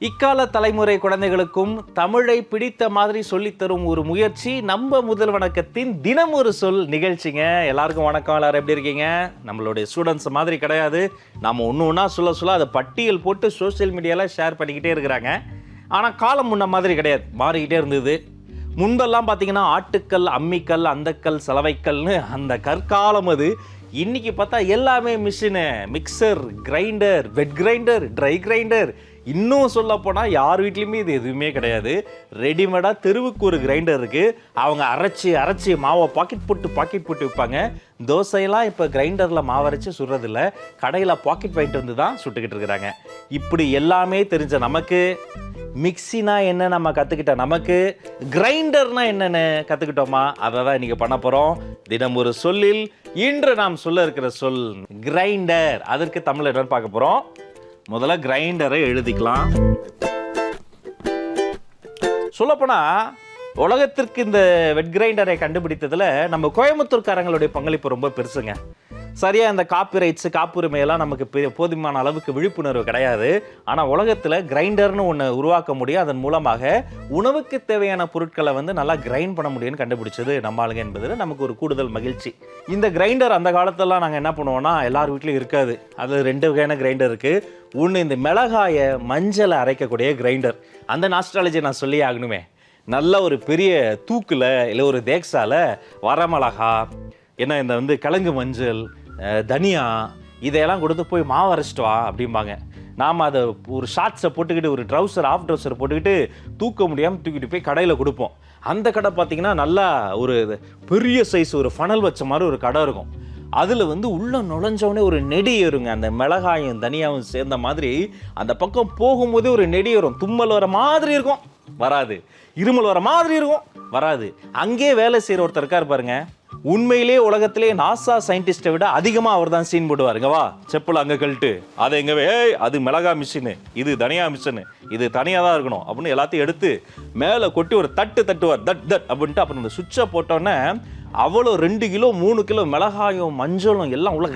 இக்கால தலைமுறை குழந்தைகளுக்கும் தமிழை பிடித்த மாதிரி சொல்லித்தரும் ஒரு முயற்சி நம்ம முதல் வணக்கத்தின் தினம் ஒரு சொல் நிகழ்ச்சிங்க. எல்லாருக்கும் வணக்கம் எல்லாரும் எப்படி இருக்கீங்க? நம்மளுடைய ஸ்டூடெண்ட்ஸ் மாதிரி கிடையாது. நம்ம ஒன்று ஒன்றா சொல்ல சொல்ல அதை பட்டியல் போட்டு சோஷியல் மீடியாவில் ஷேர் பண்ணிக்கிட்டே இருக்கிறாங்க. ஆனால் காலம் முன்ன மாதிரி கிடையாது. மாறிக்கிட்டே இருந்தது. முன்பெல்லாம் பார்த்தீங்கன்னா ஆட்டுக்கல் அம்மிக்கல் அந்தக்கல் சலவைக்கல்னு அந்த கற்காலம் அது. இன்னைக்கு பார்த்தா எல்லாமே machine mixer grinder wet grinder dry grinder இன்னும் சொல்ல போனால் யார் வீட்லேயுமே இது எதுவுமே கிடையாது. ரெடிமேடாக தெருவுக்கு ஒரு கிரைண்டர் இருக்குது அவங்க அரைச்சி அரைச்சி மாவை பாக்கெட் போட்டு பாக்கெட் போட்டு விற்பாங்க. தோசையெல்லாம் இப்போ கிரைண்டரில் மாவரைச்சி சுடுறதில்ல. கடையில் பாக்கெட் வாங்கிட்டு வந்து தான் சுட்டுக்கிட்டு இருக்கிறாங்க. இப்படி எல்லாமே தெரிஞ்ச நமக்கு மிக்சினா என்ன நம்ம கற்றுக்கிட்ட நமக்கு கிரைண்டர்னா என்னென்னு கற்றுக்கிட்டோமா அதை தான் இன்றைக்கி பண்ண போகிறோம் தினம் ஒரு சொல்லில் இன்று நாம் சொல்ல இருக்கிற சொல் கிரைண்டர் அதற்கு தமிழ் என்னன்னு பார்க்க போகிறோம் முதல்ல கிரைண்டரை எழுதிக்கலாம். சொல்லப்போனால் உலகத்திற்கு இந்த வெட் கிரைண்டரை கண்டுபிடித்ததில் நம்ம கோயம்புத்தூர்காரங்களுடைய பங்களிப்பு ரொம்ப பெருசுங்க. சரியாக இந்த காப்பிரைட்ஸு காப்புரிமையெல்லாம் நமக்கு பெ- போதுமான அளவுக்கு விழிப்புணர்வு கிடையாது. ஆனால் உலகத்தில் கிரைண்டர்னு ஒன்று உருவாக்க முடியும். அதன் மூலமாக உணவுக்கு தேவையான பொருட்களை வந்து நல்லா கிரைண்ட் பண்ண முடியும்னு கண்டுபிடிச்சது நம்மளுங்க என்பதில் நமக்கு ஒரு கூடுதல் மகிழ்ச்சி. இந்த கிரைண்டர் அந்த காலத்திலலாம் நாங்கள் என்ன பண்ணுவோம்னா எல்லார் வீட்லையும் இருக்காது. அது ரெண்டு வகையான கிரைண்டர் இருக்குது ஒன்று இந்த மிளகாயை மஞ்சளை அரைக்கக்கூடிய கிரைண்டர் அந்த நாஸ்ட்ராலஜி நான் சொல்லி ஆகணுமே. நல்ல ஒரு பெரிய தூக்கில் இல்லை ஒரு தேக்ஸால வரமிளகா என்ன இந்த வந்து கிழங்கு மஞ்சள் தனியா இதையெல்லாம் கொடுத்து போய் மாவு அரைச்சிட்டு வா அப்படிம்பாங்க. நாம் அதை ஒரு ஷார்ட்ஸை போட்டுக்கிட்டு ஒரு ட்ரௌசர் ஆஃப் ட்ரௌசர் போட்டுக்கிட்டு தூக்க முடியாமல் தூக்கிட்டு போய் கடையில் கொடுப்போம். அந்த கடை பார்த்தீங்கன்னா நல்லா ஒரு பெரிய சைஸ் ஒரு ஃபனல் வச்ச மாதிரி ஒரு கடை இருக்கும். அதில் வந்து உள்ளே நுழைஞ்சவொடனே ஒரு நெடி ஏறுங்க. அந்த மிளகாயும் தனியாவும் சேர்ந்த மாதிரி அந்த பக்கம் போகும்போதே ஒரு நெடி வரும் தும்மல் வர மாதிரி இருக்கும். வராது. இருமல் வர மாதிரி இருக்கும். வராது. அங்கே வேலை செய்கிற ஒருத்தர் இருக்கார் பாருங்கள் உண்மையிலே உலகத்திலே நாசா சயின்டிஸ்ட்டை விட அதிகமாக அவர் தான் சீன் போடுவாருங்க. வா செப்பல் அங்கே கழட்டு. அதை எங்கே ஏய் அது மிளகா மிஷினு இது தனியா மிஷினு இது தனியாக தான் இருக்கணும். அப்படின்னு எல்லாத்தையும் எடுத்து மேலே கொட்டி ஒரு தட்டு தட்டுவார். தட் தட் அப்படின்ட்டு அப்புறம் இந்த சுவிட்சை போட்டோன்னே அவ்வளோ ரெண்டு கிலோ மூணு கிலோ மிளகாயும் மஞ்சளும் எல்லாம் உள்ள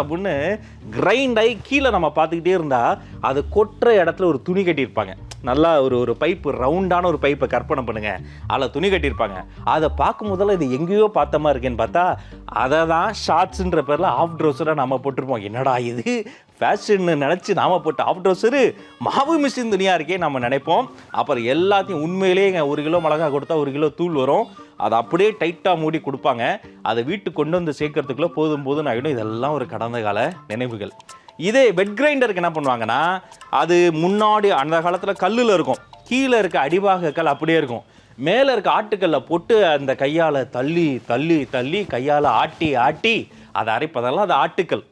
அப்படின்னு கிரைண்ட் ஆகி கீழே நம்ம பார்த்துக்கிட்டே இருந்தால் அது கொட்டுற இடத்துல ஒரு துணி கட்டியிருப்பாங்க. நல்லா ஒரு ஒரு பைப்பு ரவுண்டான ஒரு பைப்பை கற்பனை பண்ணுங்க. அதில் துணி கட்டியிருப்பாங்க. அதை பார்க்கும் போதெல்லாம் இது எங்கேயோ பார்த்த மாதிரி இருக்கேன்னு பார்த்தா அதை தான் ஷார்ட்ஸுன்ற பேரில் ஆஃப் ட்ரௌசராக நம்ம போட்டிருப்போம். என்னடா இது? ஃபேஷன்னு நினச்சி நாம போட்ட ஆஃப் ட்ரௌசரு மாவு மிஷின் துணியாக இருக்கே நம்ம நினைப்போம். அப்புறம் எல்லாத்தையும் உண்மையிலேயே ஒரு கிலோ மிளகா கொடுத்தா ஒரு கிலோ தூள் வரும். அதை அப்படியே டைட்டாக மூடி கொடுப்பாங்க. அதை வீட்டுக்கு கொண்டு வந்து சேர்க்கறதுக்குள்ளே போதும் போதும் ஆகிடும் இதெல்லாம் ஒரு கடந்த கால நினைவுகள். இதே வெட் கிரைண்டருக்கு என்ன பண்ணுவாங்கன்னா அது முன்னாடி அந்த காலத்தில் கல்லில் இருக்கும். கீழே இருக்க அடிபாக கல் அப்படியே இருக்கும். மேலே இருக்க ஆட்டுக்கல்லை போட்டு அந்த கையால் தள்ளி தள்ளி தள்ளி கையால் ஆட்டி ஆட்டி அதை அரைப்பதெல்லாம் அது ஆட்டுக்கல்.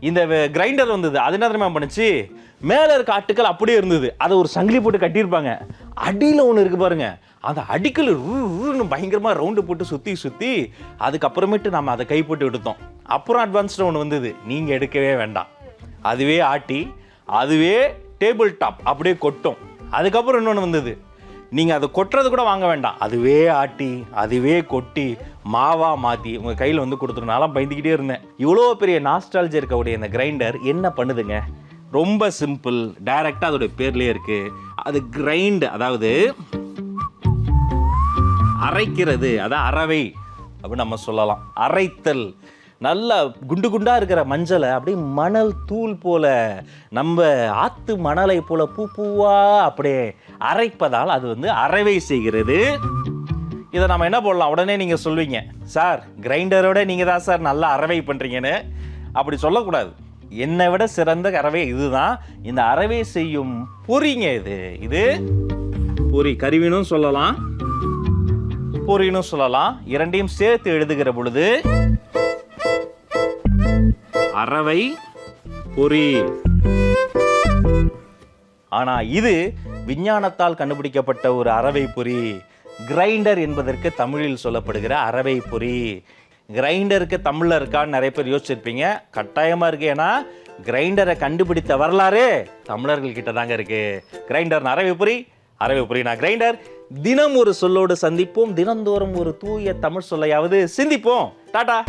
இந்த கிரைண்டர் வந்தது. அது என்ன தெரியுமா பண்ணுச்சு? மேலே இருக்க ஆட்டுக்கள் அப்படியே இருந்தது. அதை ஒரு சங்கிலி போட்டு கட்டியிருப்பாங்க. அடியில் ஒன்று இருக்கு பாருங்க. அந்த அடிக்கல் ரூன்னு பயங்கரமாக ரவுண்டு போட்டு சுற்றி சுற்றி அதுக்கப்புறமேட்டு நம்ம அதை கை போட்டு எடுத்தோம். அப்புறம் அட்வான்ஸ்டு ஒன்று வந்தது. நீங்கள் எடுக்கவே வேண்டாம். அதுவே ஆட்டி அதுவே டேபிள் டாப் அப்படியே கொட்டும். அதுக்கப்புறம் இன்னொன்று வந்தது. நீங்கள் அதை கொட்டுறது கூட வாங்க வேண்டாம். அதுவே ஆட்டி அதுவே கொட்டி மாவா மாற்றி உங்கள் கையில் வந்து கொடுத்துருனாலாம் பயந்துக்கிட்டே இருந்தேன். இவ்வளோ பெரிய நாஸ்டாலஜி இருக்கக்கூடிய இந்த கிரைண்டர் என்ன பண்ணுதுங்க? ரொம்ப சிம்பிள் டைரெக்டாக அதோடைய பேர்லேயே இருக்குது அது கிரைண்ட் அதாவது அரைக்கிறது அதான் அறவை அப்படின்னு நம்ம சொல்லலாம். அரைத்தல். நல்லா குண்டு குண்டாக இருக்கிற மஞ்சளை அப்படியே மணல் தூள் போல நம்ம ஆத்து மணலை போல பூ பூவா அப்படியே அரைப்பதால் அது வந்து அரைவை செய்கிறது. இதை நம்ம என்ன போடலாம்? உடனே நீங்கள் சொல்வீங்க சார் கிரைண்டரோட நீங்கள் தான் சார் நல்லா அறவை பண்ணுறீங்கன்னு அப்படி சொல்லக்கூடாது. என்னை விட சிறந்த அறவை இதுதான். இந்த அறவை செய்யும் பொறிங்க இது. இது பொறி. கருவினும் சொல்லலாம் பொறினும் சொல்லலாம். இரண்டையும் சேர்த்து எழுதுகிற பொழுது அறவை பொறி. ஆனா இது விஞ்ஞானத்தால் கண்டுபிடிக்கப்பட்ட ஒரு அறவை பொறி. கிரைண்டர் என்பதற்கு தமிழில் சொல்லப்படுகிற அறவை பொறி. கிரைண்டருக்கு தமிழில் இருக்கான்னு நிறைய பேர் யோசிச்சிருப்பீங்க. கட்டாயமாக இருக்கு. ஏன்னா கிரைண்டரை கண்டுபிடித்த வரலாறு தமிழர்கள் கிட்ட தாங்க இருக்கு. கிரைண்டர் அறவை பொறி பொறி நான் கிரைண்டர் தினம் ஒரு சொல்லோடு சந்திப்போம். தினந்தோறும் ஒரு தூய தமிழ் சொல்லையாவது சிந்திப்போம். டாடா!